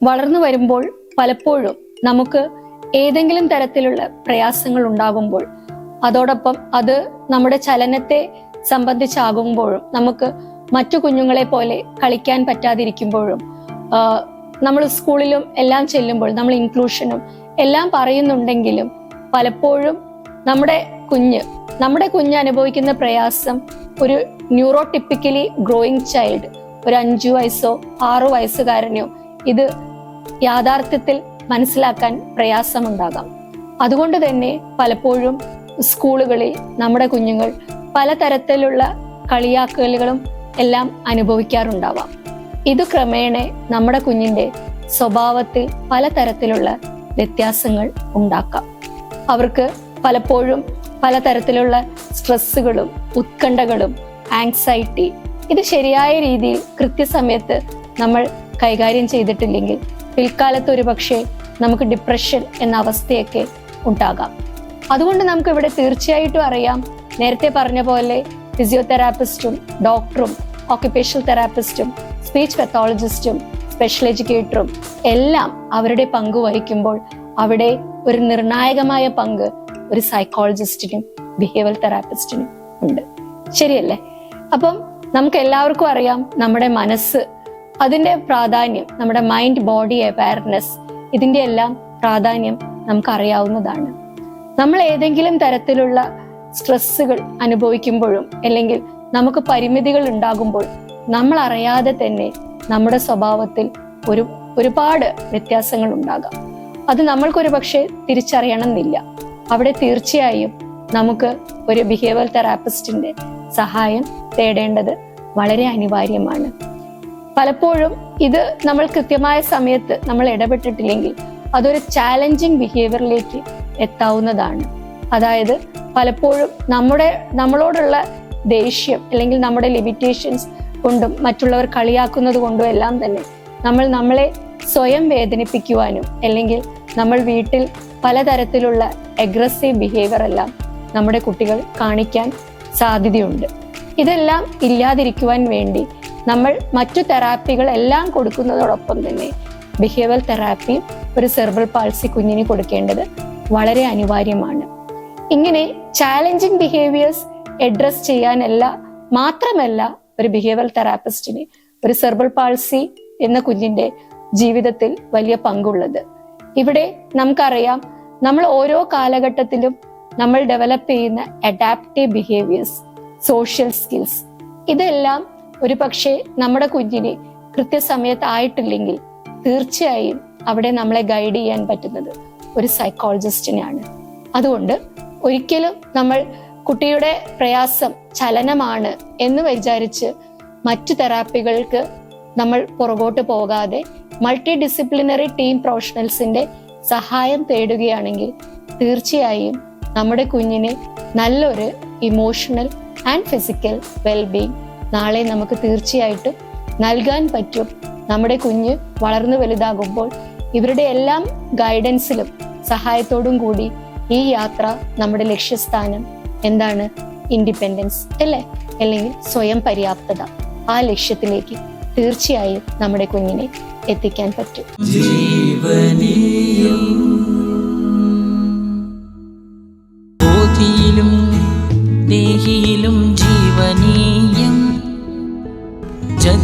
വളർന്നു വരുമ്പോൾ പലപ്പോഴും നമുക്ക് ഏതെങ്കിലും തരത്തിലുള്ള പ്രയാസങ്ങൾ ഉണ്ടാകുമ്പോൾ അതോടൊപ്പം അത് നമ്മുടെ ചലനത്തെ സംബന്ധിച്ചാകുമ്പോഴും നമുക്ക് മറ്റു കുഞ്ഞുങ്ങളെ പോലെ കളിക്കാൻ പറ്റാതിരിക്കുമ്പോഴും നമ്മൾ സ്കൂളിലും എല്ലാം ചെല്ലുമ്പോൾ നമ്മൾ ഇൻക്ലൂഷനും എല്ലാം പറയുന്നുണ്ടെങ്കിലും പലപ്പോഴും നമ്മുടെ കുഞ്ഞ് നമ്മുടെ കുഞ്ഞ് അനുഭവിക്കുന്ന പ്രയാസം ഒരു ന്യൂറോട്ടിപ്പിക്കലി ഗ്രോയിങ് ചൈൽഡ് ഒരു അഞ്ചു വയസ്സോ ആറു വയസ്സുകാരനെയോ ഇത് യാഥാർത്ഥ്യത്തിൽ മനസ്സിലാക്കാൻ പ്രയാസമുണ്ടാകാം. അതുകൊണ്ട് തന്നെ പലപ്പോഴും സ്കൂളുകളിൽ നമ്മുടെ കുഞ്ഞുങ്ങൾ പലതരത്തിലുള്ള കളിയാക്കലുകളും എല്ലാം അനുഭവിക്കാറുണ്ടാവാം. ഇത് ക്രമേണ നമ്മുടെ കുഞ്ഞിന്റെ സ്വഭാവത്തിൽ പലതരത്തിലുള്ള വ്യത്യാസങ്ങൾ ഉണ്ടാക്കാം. അവർക്ക് പലപ്പോഴും പലതരത്തിലുള്ള സ്ട്രെസ്സുകളും ഉത്കണ്ഠകളും ആങ്സൈറ്റി ഇത് ശരിയായ രീതിയിൽ കൃത്യസമയത്ത് നമ്മൾ കൈകാര്യം ചെയ്തിട്ടില്ലെങ്കിൽ പിൽക്കാലത്ത് ഒരു പക്ഷേ നമുക്ക് ഡിപ്രഷൻ എന്ന അവസ്ഥയൊക്കെ ഉണ്ടാകാം. അതുകൊണ്ട് നമുക്ക് ഇവിടെ തീർച്ചയായിട്ടും അറിയാം. നേരത്തെ പറഞ്ഞ പോലെ ഫിസിയോതെറാപ്പിസ്റ്റും ഡോക്ടറും ഓക്യുപേഷണൽ തെറാപ്പിസ്റ്റും സ്പീച്ച് പെത്തോളജിസ്റ്റും സ്പെഷ്യൽ എഡ്യൂക്കേറ്ററും എല്ലാം അവരുടെ പങ്ക് വഹിക്കുമ്പോൾ അവിടെ ഒരു നിർണായകമായ പങ്ക് ഒരു സൈക്കോളജിസ്റ്റിനും ബിഹേവിയർ തെറാപ്പിസ്റ്റിനും ഉണ്ട്. ശരിയല്ലേ? അപ്പം നമുക്ക് എല്ലാവർക്കും അറിയാം നമ്മുടെ മനസ്സ് അതിന്റെ പ്രാധാന്യം നമ്മുടെ മൈൻഡ് ബോഡി അവയർനെസ് ഇതിന്റെ എല്ലാം പ്രാധാന്യം നമുക്ക് അറിയാവുന്നതാണ് നമ്മൾ ഏതെങ്കിലും തരത്തിലുള്ള സ്ട്രെസ്സുകൾ അനുഭവിക്കുമ്പോഴും അല്ലെങ്കിൽ നമുക്ക് പരിമിതികൾ ഉണ്ടാകുമ്പോൾ നമ്മൾ അറിയാതെ തന്നെ നമ്മുടെ സ്വഭാവത്തിൽ ഒരു ഒരുപാട് വ്യത്യാസങ്ങൾ ഉണ്ടാകാം. അത് നമ്മൾക്കൊരു പക്ഷേ തിരിച്ചറിയണമെന്നില്ല. അവിടെ തീർച്ചയായും നമുക്ക് ഒരു ബിഹേവിയർ തെറാപ്പിസ്റ്റിന്റെ സഹായം തേടേണ്ടത് വളരെ അനിവാര്യമാണ്. പലപ്പോഴും ഇത് നമ്മൾ കൃത്യമായ സമയത്ത് നമ്മൾ ഇടപെട്ടിട്ടില്ലെങ്കിൽ അതൊരു ചാലഞ്ചിങ് ബിഹേവിയറിലേക്ക് എത്താവുന്നതാണ്. അതായത് പലപ്പോഴും നമ്മുടെ നമ്മളോടുള്ള ദേഷ്യം അല്ലെങ്കിൽ നമ്മുടെ ലിമിറ്റേഷൻസ് കൊണ്ടും മറ്റുള്ളവർ കളിയാക്കുന്നത് കൊണ്ടും എല്ലാം തന്നെ നമ്മൾ നമ്മളെ സ്വയം വേദനിപ്പിക്കുവാനും അല്ലെങ്കിൽ നമ്മൾ വീട്ടിൽ പലതരത്തിലുള്ള അഗ്രസീവ് ബിഹേവിയർ എല്ലാം നമ്മുടെ കുട്ടികൾ കാണിക്കാൻ സാധ്യതയുണ്ട്. ഇതെല്ലാം ഇല്ലാതിരിക്കുവാൻ വേണ്ടി നമ്മൾ മറ്റു തെറാപ്പികൾ എല്ലാം കൊടുക്കുന്നതോടൊപ്പം തന്നെ ബിഹേവിയർ തെറാപ്പി ഒരു സെർബൽ പാൾസി കുഞ്ഞിന് കൊടുക്കേണ്ടത് വളരെ അനിവാര്യമാണ്. ഇങ്ങനെ ചാലഞ്ചിങ് ബിഹേവിയേഴ്സ് അഡ്രസ് ചെയ്യാനല്ല മാത്രമല്ല ഒരു ബിഹേവിയർ തെറാപ്പിസ്റ്റിന് ഒരു സെർബൽ പാൾസി എന്ന കുഞ്ഞിന്റെ ജീവിതത്തിൽ വലിയ പങ്കുള്ളത്. ഇവിടെ നമുക്കറിയാം നമ്മൾ ഓരോ കാലഘട്ടത്തിലും നമ്മൾ ഡെവലപ്പ് ചെയ്യുന്ന അഡാപ്റ്റീവ് ബിഹേവിയേഴ്സ് സോഷ്യൽ സ്കിൽസ് ഇതെല്ലാം ഒരു പക്ഷേ നമ്മുടെ കുഞ്ഞിന് കൃത്യസമയത്ത് ആയിട്ടില്ലെങ്കിൽ തീർച്ചയായും അവിടെ നമ്മളെ ഗൈഡ് ചെയ്യാൻ പറ്റുന്നത് ഒരു സൈക്കോളജിസ്റ്റിനാണ് അതുകൊണ്ട് ഒരിക്കലും നമ്മൾ കുട്ടിയുടെ പ്രയാസം ചലനമാണ് എന്ന് വിചാരിച്ച് മറ്റു തെറാപ്പികൾക്ക് നമ്മൾ പുറകോട്ട് പോകാതെ മൾട്ടി ഡിസിപ്ലിനറി ടീം പ്രൊഫഷണൽസിന്റെ സഹായം തേടുകയാണെങ്കിൽ തീർച്ചയായും നമ്മുടെ കുഞ്ഞിന് നല്ലൊരു ഇമോഷണൽ ആൻഡ് ഫിസിക്കൽ വെൽബീങ് നാളെ നമുക്ക് തീർച്ചയായിട്ടും നൽകാൻ പറ്റും. നമ്മുടെ കുഞ്ഞ് വളർന്നു വലുതാകുമ്പോൾ ഇവരുടെ എല്ലാം ഗൈഡൻസിലും സഹായത്തോടും കൂടി ഈ യാത്ര നമ്മുടെ ലക്ഷ്യസ്ഥാനം എന്താണ്? ഇൻഡിപെൻഡൻസ് അല്ലേ? അല്ലെങ്കിൽ സ്വയം പര്യാപ്തത. ആ ലക്ഷ്യത്തിലേക്ക് തീർച്ചയായും നമ്മുടെ കുഞ്ഞിനെ എത്തിക്കാൻ പറ്റും. ജീവനീയം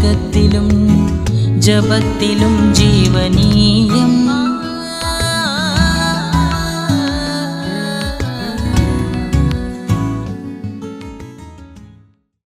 ജഗത്തിലും ജപത്തിലും ജീവനീയം.